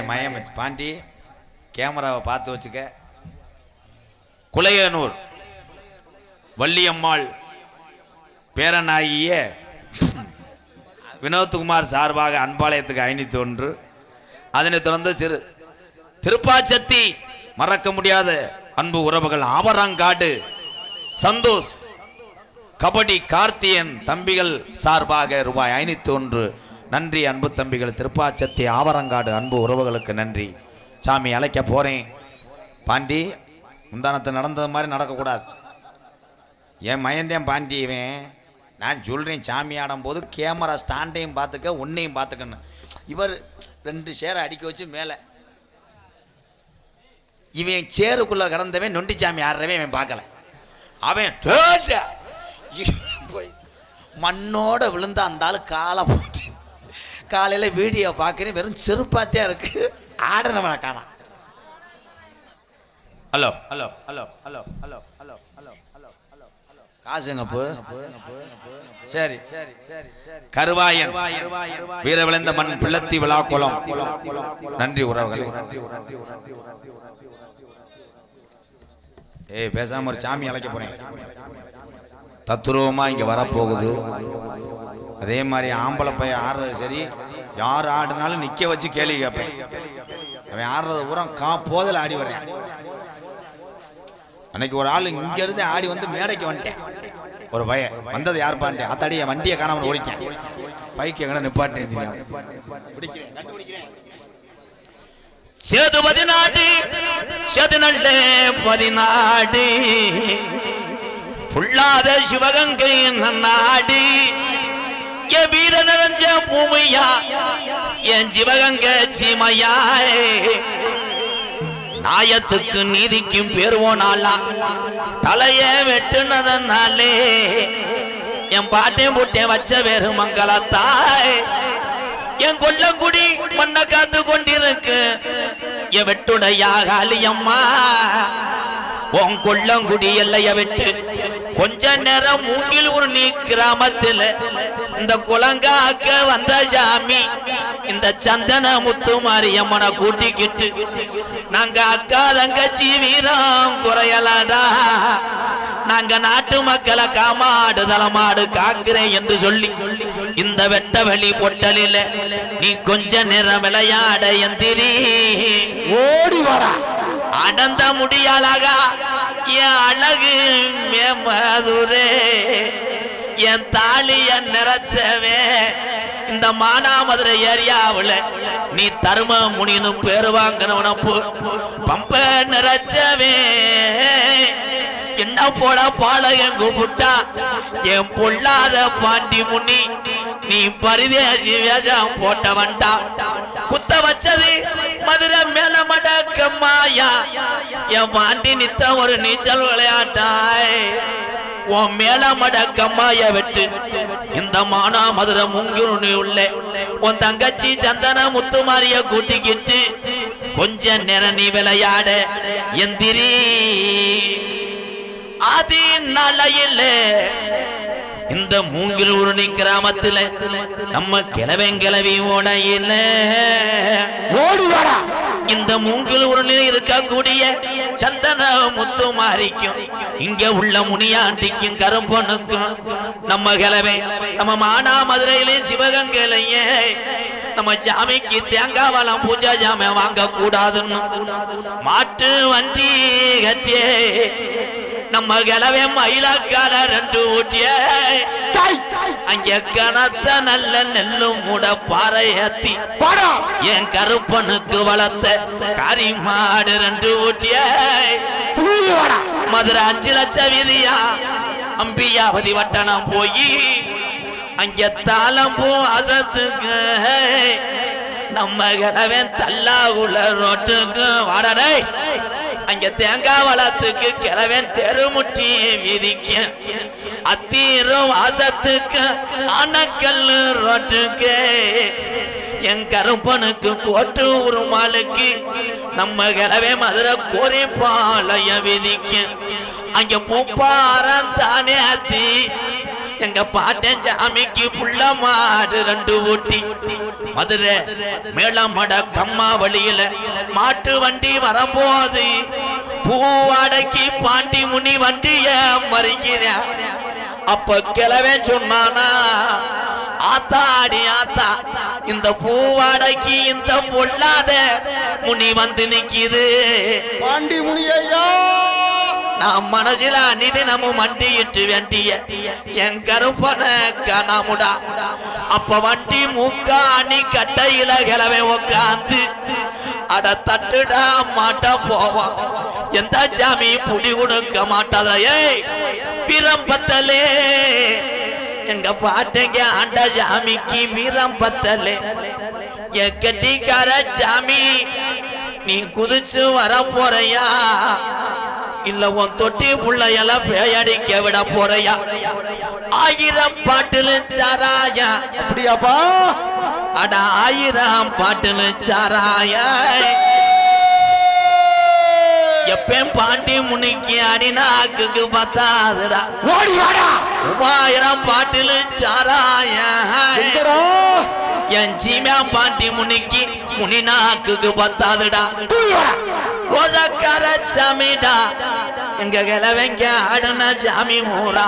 என் மயம் பாண்டி கேமராவை பார்த்து வச்சுக்க. குலையனூர் வள்ளியம்மாள் பேரனாகிய வினோத்குமார் சார்பாக அன்பாளையத்துக்கு ஐநூத்தி ஒன்று. அதனைத் தொடர்ந்து சிறு திருப்பாச்சத்தி மறக்க முடியாத அன்பு உறவுகள் ஆவரங்காடு சந்தோஷ் கபடி கார்த்தியன் தம்பிகள் சார்பாக ரூபாய் ஐநூத்தி ஒன்று. நன்றி அன்பு தம்பிகள் திருப்பாச்சத்தி ஆவரங்காடு அன்பு உறவுகளுக்கு நன்றி. சாமி அழைக்க போகிறேன் பாண்டி முந்தானத்தை நடந்தது மாதிரி நடக்கக்கூடாது. என் மயந்தேன் பாண்டி இவன். நான் சொல்கிறேன் சாமி ஆடும்போது கேமரா ஸ்டாண்டையும் பார்த்துக்க உன்னையும் பார்த்துக்கணும் இவர் ரெண்டு சேரை அடிக்க வச்சு மேலே. இவன் சேருக்குள்ளே கிடந்தவன் நொண்டி சாமி ஆடுறவன் இவன் பார்க்கல. அவன் போய் மண்ணோட விழுந்த அந்த ஆள் காலை போட்டு காலையில் வீடியோ பார்க்குறேன். வெறும் செருப்பாத்தியா இருக்கு. ஆடுனவனை காணாம் hello. Hello hello hello hello hello hello hello hello hello. காசுங்க போ? சரி. சரி சரி கருவாயன். வீர விளைந்த மண் பிள்ளத்தி விழாக்குளம் நன்றி உறவுகளே. ஏய் பேசாம ஒரு சாமி அழைக்க போறேன் தத்துருவமா இங்க வரப்போகுது. அதே மாதிரி ஆம்பளை பையன் ஆடுறது சரி யார் ஆடினாலும் நிக்க வச்சு கேள்வி கேட்பேன். அவன் ஆடுறத பூரா கா போதல ஆடி வர்றேன். அன்னைக்கு ஒரு ஆள் இங்க இருந்து ஆடி வந்து மேடைக்கு வந்துட்டேன். ஒரு பய வந்தது யார் பாண்டேன் அத்தாடி என் வண்டியை காணாமல் ஓடிட்டேன். பைக் எங்கட நிப்பாட்டேன் சேது பதினாடு சேது நல்ல பதினாடு. புள்ளாத சிவகங்கை நன்னாடி. என் வீர நிறைஞ்ச பூமையா? என் சிவகங்க சீமையா? நாயத்துக்கு நீதிக்கும் பெறுவோனாலா தலைய வெட்டுனதனாலே என் பாட்டையும் புட்டேன் வச்ச வேறு மங்களத்தாய் என் கொல்லங்குடி மண்ணை காத்து கொண்டிருக்கு. என் வெட்டுடையாக அலியம்மா உன் கொல்லங்குடி எல்லைய விட்டு கொஞ்ச நேரம் மூங்கில் ஒரு நீ கிராமத்துல இந்த குலங்காக்க வந்த ஜாமி இந்த சந்தன முத்து மாரியம்மனை கூட்டிக்கிட்டு நாங்க அக்கா தங்கச்சி வீரம் குறையலாடா. நாங்க நாட்டு மக்களை காமாடு தலமாடு காக்கிறேன் என்று சொல்லி இந்த வெட்ட வெளி பொட்டலில நீ கொஞ்ச நேரம் விளையாட எந்திரி. ஓடி வாடா. அடந்த முடியாளகா என் அழகு மதுரே என் தாலிய நிறைச்சவே இந்த மானாமதுரை ஏரியாவுல நீ தரும முனினும் பேரு வாங்கினவன பம்ப நிறைச்சவே என்ன போல பாளையம் கூப்பிட்டா என் பொல்லாத பாண்டி முனி நீ பரிதேசி வேஷம் போட்டவன்டா. குத்த வச்சது மதுரை மேல மடக்கம்மாயா என் பாண்டி நித்த ஒரு நீச்சல் விளையாட்டாய். உன் மேல மடக்கம்மாய வெட்டு. இந்த மானா மதுரை முங்குருணி உள்ளே. உன் தங்கச்சி சந்தன முத்துமாரிய கூட்டிக்கிட்டு கொஞ்ச நேரம் நீ விளையாட எந்திரி. ஆதி நாளையில் இந்த மூங்கில் உருணி கிராமத்துல நம்ம கிழவன் கிளவி ஓடையில் ஓடி இந்த மூங்கில் உருளில் இருக்கக்கூடிய சந்தன முத்து மாறிக்கும். இங்க உள்ள முனியாண்டிக்கும் கரும்பொண்ணுக்கும் நம்ம கிளவே நம்ம மானா மதுரையிலே சிவகங்கையிலேயே நம்ம சாமிக்கு தேங்காய் வளம் பூஜா ஜாம வாங்க கூடாதுன்னு மாட்டு வண்டி கட்டியே நம்ம கிளவே மயிலாக்கால ரெண்டு ஊட்டியே அங்க கனத்த நல்ல நெல்லும் மூட பாறை ஏத்தி வாடா. என் கருப்பனுக்கு வளர்த்த கறி மாடு ரெண்டு ஊட்டிய. மதுரை அஞ்சு லட்சம் வீதியா. அம்பியாவதி வட்டணம் போய் அங்க தாளம் பூ அசத்துக்கு. நம்ம கிழவன் தல்லாகுள்ள ரோட்டுக்கு. வாடடை அங்க தேங்காய் வளத்துக்கு கிழவன் தெருமுட்டி வீதிக்கு. அத்தீரும் வாசத்துக்கு அணக்கல் ரோட்டுக்கு. என் கருப்பனுக்கு கோட்டு உருமாளுக்கு நம்ம கிளவே மதுரை கோரி பாளைய விதிக்கு. அங்க பூப்பாரம் தானே அத்தி. எங்க பாட்டன் சாமிக்கு புள்ள மாடு ரெண்டு ஊட்டி. மதுரை மேளமட கம்மா வழியில மாட்டு வண்டி வரும்போது பூவாடைக்கு பாண்டி முனி வண்டிய மறிக்கிறேன். அப்ப கிழவன் சொன்னானா ஆத்தாடி ஆத்தா இந்த பூவாடைக்கு இந்த பொல்லாத முனி வந்து நிக்குது. பாண்டி முனியையா. நான் மனசில அனிதினமும் மண்டியிட்டு வேண்டிய என் கருப்பன கனாமுடா. அப்ப வண்டி மூக்கா அணி கட்டையில கிளவை உக்காந்து அட தட்டுடா மாட்ட போவான் எந்த சாமி புடி கொடுக்க மாட்டாதா ஏய் பிரம்பத்தலே. எங்க பாட்டங்க ஆண்ட சாமிக்கு வீரம்பத்தலே என் கட்டிக்கார சாமி நீ குதிச்சு வர போறையா? இல்ல உன் தொட்டி புள்ளையெல்லாம் பேயடிக்க விட போறையா? ஆயிரம் பாட்டுல சாராயா? அப்படியாப்பா? அட ஆயிரம் பாட்டுல சாராயா எப்பயும் பாண்டி முனிக்கு அடினாக்கு பத்தாதுடா. ஓடி வாடா. மூவாயிரம் பாட்டுல சாராயா என் பாண்டி முனிக்கு முனினாக்கு பத்தாதுடா. தூக்கி வாடா. ரோஜாக்கார சாமிடா. எங்க கிழவங்க ஆடுன சாமி மூரா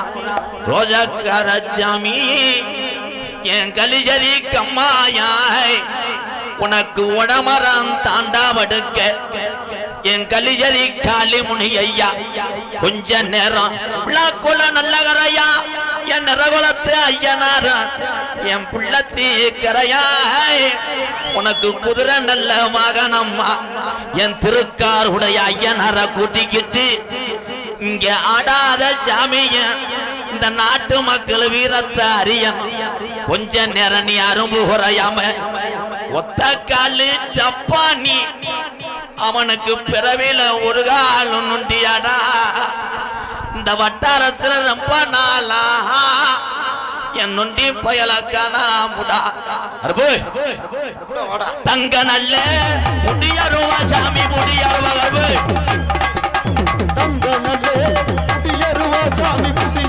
ரோஜாக்கார சாமி என் கலிஜரி கம்மாயாய். உனக்கு உடமரம் தாண்டா வடுக்க என் கலிஜரி காளி முனி ஐயா கொஞ்ச நேரம். விழாக்குள்ள நல்லகரையா என் நிறகுலத்து ஐயனாரா என் புள்ளத்தி கரையாய் உனக்கு குதிரை நல்ல மகனம்மா என் திருக்காருடைய ஐயனார கூட்டிக்கிட்டு இங்க ஆடாத சாமிய இந்த நாட்டு மக்கள் வீரத்தை அறியணும். கொஞ்ச நேரம் நீ அரும்பு குறையாம ஒத்த காலு சப்பானி அவனுக்கு பிறவில ஒரு கால் நுண்டியாடா. இந்த வட்டாரத்துல ரொம்ப நாளா. என் நொண்டி பயல முடா. அருபு தங்க நல்ல முடியருவா சாமி முடியருவா அருபு தங்க நல்ல முடியருவா சாமி முடி